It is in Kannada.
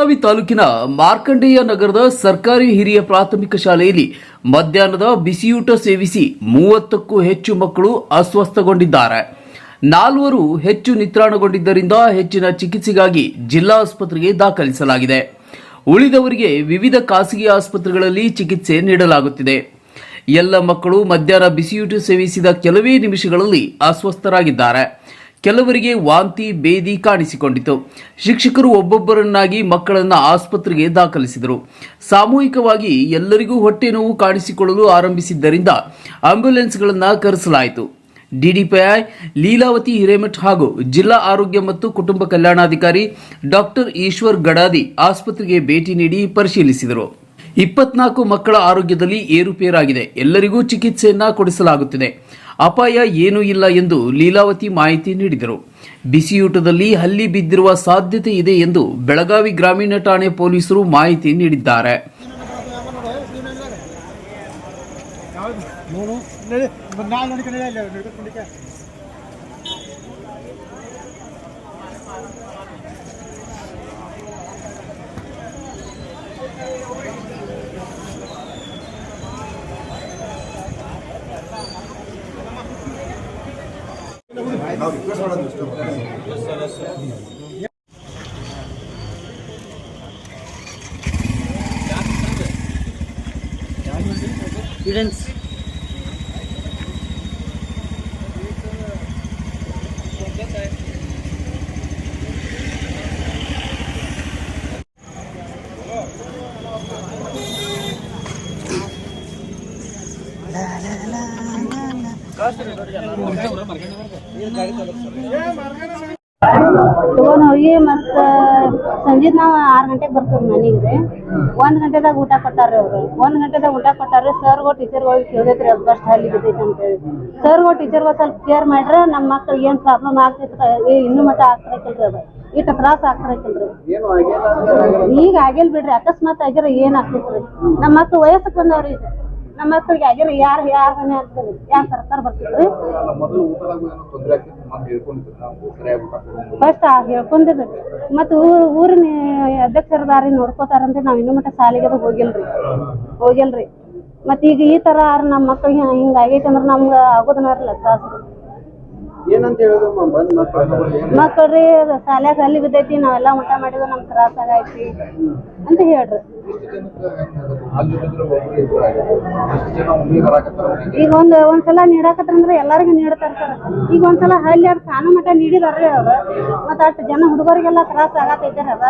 ಬೆಳಗಾವಿ ತಾಲೂಕಿನ ಮಾರ್ಕಂಡೇಯ ನಗರದ ಸರ್ಕಾರಿ ಹಿರಿಯ ಪ್ರಾಥಮಿಕ ಶಾಲೆಯಲ್ಲಿ ಮಧ್ಯಾಹ್ನದ ಬಿಸಿಯೂಟ ಸೇವಿಸಿ ಮೂವತ್ತಕ್ಕೂ ಹೆಚ್ಚು ಮಕ್ಕಳು ಅಸ್ವಸ್ಥಗೊಂಡಿದ್ದಾರೆ. ನಾಲ್ವರು ಹೆಚ್ಚು ನಿತ್ರಾಣಗೊಂಡಿದ್ದರಿಂದ ಹೆಚ್ಚಿನ ಚಿಕಿತ್ಸೆಗಾಗಿ ಜಿಲ್ಲಾ ಆಸ್ಪತ್ರೆಗೆ ದಾಖಲಿಸಲಾಗಿದೆ. ಉಳಿದವರಿಗೆ ವಿವಿಧ ಖಾಸಗಿ ಆಸ್ಪತ್ರೆಗಳಲ್ಲಿ ಚಿಕಿತ್ಸೆ ನೀಡಲಾಗುತ್ತಿದೆ. ಎಲ್ಲ ಮಕ್ಕಳು ಮಧ್ಯಾಹ್ನ ಬಿಸಿಯೂಟ ಸೇವಿಸಿದ ಕೆಲವೇ ನಿಮಿಷಗಳಲ್ಲಿ ಅಸ್ವಸ್ಥರಾಗಿದ್ದಾರೆ. ಕೆಲವರಿಗೆ ವಾಂತಿ ಬೇದಿ ಕಾಣಿಸಿಕೊಂಡಿತು. ಶಿಕ್ಷಕರು ಒಬ್ಬೊಬ್ಬರನ್ನಾಗಿ ಮಕ್ಕಳನ್ನು ಆಸ್ಪತ್ರೆಗೆ ದಾಖಲಿಸಿದರು. ಸಾಮೂಹಿಕವಾಗಿ ಎಲ್ಲರಿಗೂ ಹೊಟ್ಟೆ ನೋವು ಕಾಣಿಸಿಕೊಳ್ಳಲು ಆರಂಭಿಸಿದ್ದರಿಂದ ಆಂಬ್ಯುಲೆನ್ಸ್ಗಳನ್ನು ಕರೆಸಲಾಯಿತು. ಡಿಡಿಪಿಐ, ಲೀಲಾವತಿ ಹಿರೇಮಠ್ ಹಾಗೂ ಜಿಲ್ಲಾ ಆರೋಗ್ಯ ಮತ್ತು ಕುಟುಂಬ ಕಲ್ಯಾಣಾಧಿಕಾರಿ ಡಾಕ್ಟರ್ ಈಶ್ವರ್ ಗಡಾದಿ ಆಸ್ಪತ್ರೆಗೆ ಭೇಟಿ ನೀಡಿ ಪರಿಶೀಲಿಸಿದರು. ಇಪ್ಪತ್ನಾಲ್ಕು ಮಕ್ಕಳ ಆರೋಗ್ಯದಲ್ಲಿ ಏರುಪೇರಾಗಿದೆ. ಎಲ್ಲರಿಗೂ ಚಿಕಿತ್ಸೆಯನ್ನ ಕೊಡಿಸಲಾಗುತ್ತಿದೆ. ಅಪಾಯ ಏನೂ ಇಲ್ಲ ಎಂದು ಲೀಲಾವತಿ ಮಾಹಿತಿ ನೀಡಿದರು. ಬಿಸಿಯೂಟದಲ್ಲಿ ಹಲ್ಲಿ ಬಿದ್ದಿರುವ ಸಾಧ್ಯತೆ ಇದೆ ಎಂದು ಬೆಳಗಾವಿ ಗ್ರಾಮೀಣ ಠಾಣೆ ಪೊಲೀಸರು ಮಾಹಿತಿ ನೀಡಿದ್ದಾರೆ. ನೋಡು ನಡಿ ನಾಳೆ ನೋಡ್ಕೊಂಡು ನಡಿ ಅಲ್ಲಿ ನಡ್ಕೊಂಡು ಹೋಗಿ ಮತ್ತ ಸಂಜೆ ನಾವ್ ಆರ್ ಗಂಟೆಗೆ ಬರ್ತೇವೆ ಮನೆಗೆ. ಒಂದ್ ಗಂಟೆದಾಗ ಊಟ ಕೊಟ್ಟಾರ್ರಿ ಅವ್ರು. ಒಂದ್ ಗಂಟೆದಾಗ ಊಟ ಕೊಟ್ಟಾರ್ರಿ ಟೀಚರ್ ಟೀಚರ್ಗಳು ಕೇಳಿದ್ರಿ ಅದು ಫಸ್ಟ್ ಹಲ್ಲಿ ಬಿದ್ದೈತೆ ಅಂತ ಹೇಳಿ. ಟೀಚರ್ ಟೀಚರ್ಗಳು ಸ್ವಲ್ಪ ಕೇರ್ ಮಾಡ್ರ ನಮ್ಮ ಮಕ್ಳಿಗೆ ಏನ್ ಪ್ರಾಬ್ಲಮ್ ಆಗ್ತೈತೆ ಇನ್ನು ಮಟ್ಟ ಆಗ್ತಿರಕಿಲ್ರಿ ಅದು. ಇಷ್ಟ ತ್ರಾಸ ಆಗ್ತಿರಕಿಲ್ರಿ ಈಗ ಆಗಿಲ್ ಬಿಡ್ರಿ, ಅಕಸ್ಮಾತ್ ಆಗಿರ ಏನ್ ಆಗ್ತೈತ್ರಿ. ನಮ್ಮ ಮಕ್ಳು ವಯಸ್ಸಕ್ಕೆ ಬಂದವ್ರಿ ನಮ್ಮ ಮಕ್ಕಳಿಗೆ ಆಗ್ಯಾರ ಯಾರು ಯಾರ ಮನೆ ಆಗ್ತದೆ ಯಾರ್ ಸರ್ಕಾರ ಬರ್ತಿದ್ರು ಫಸ್ಟ್ ಹೇಳ್ಕೊಂಡಿರ್ರಿ ಮತ್ತು ಊರು ಊರಿನ ಅಧ್ಯಕ್ಷರದಾರಿ ನೋಡ್ಕೋತಾರಂದ್ರೆ ನಾವು ಇನ್ನೂ ಮಟ್ಟ ಸಾಲಿಗೆ ಅದು ಹೋಗಿಲ್ರಿ. ಹೋಗಿಲ್ರಿ. ಮತ್ತೆ ಈಗ ಈ ತರ ನಮ್ಮ ಮಕ್ಕಳಿಗೆ ಹಿಂಗಾಗೈತೆ ಅಂದ್ರೆ ನಮ್ಗೆ ಆಗೋದನ್ನಾರಲ್ಲ ಆಗೋದನ್ನರ್ಲ ತ್ರಾಸ. ಮಕ್ಕಳ್ರಿ ಸಾಲ್ಯಾಗ ಅಲ್ಲಿ ಬಿದ್ದೈತಿ ನಾವೆಲ್ಲ ಊಟ ಮಾಡಿದ್ವಿ ನಮ್ ತ್ರಾಸ ಆಗೈತಿ ಅಂತ ಹೇಳ್ರಿ. ಈಗ ಒಂದ್ ಒಂದ್ಸಲ ನೀಡಾಕತ್ರಂದ್ರ ಎಲ್ಲಾರಿಗೂ ನೀಡ್ತಾರ ಸರ್. ಈಗ ಒಂದ್ಸಲ ಹಳ್ಳಿ ಅವ್ರ ಕಾನು ಮಟ್ಟ ನೀಡಿದಾರ್ರಿ ಅವ್ರ. ಮತ್ತ ಅಷ್ಟ್ ಜನ ಹುಡುಗರಿಗೆಲ್ಲ ತ್ರಾಸ ಆಗತೈತೆ ಅದ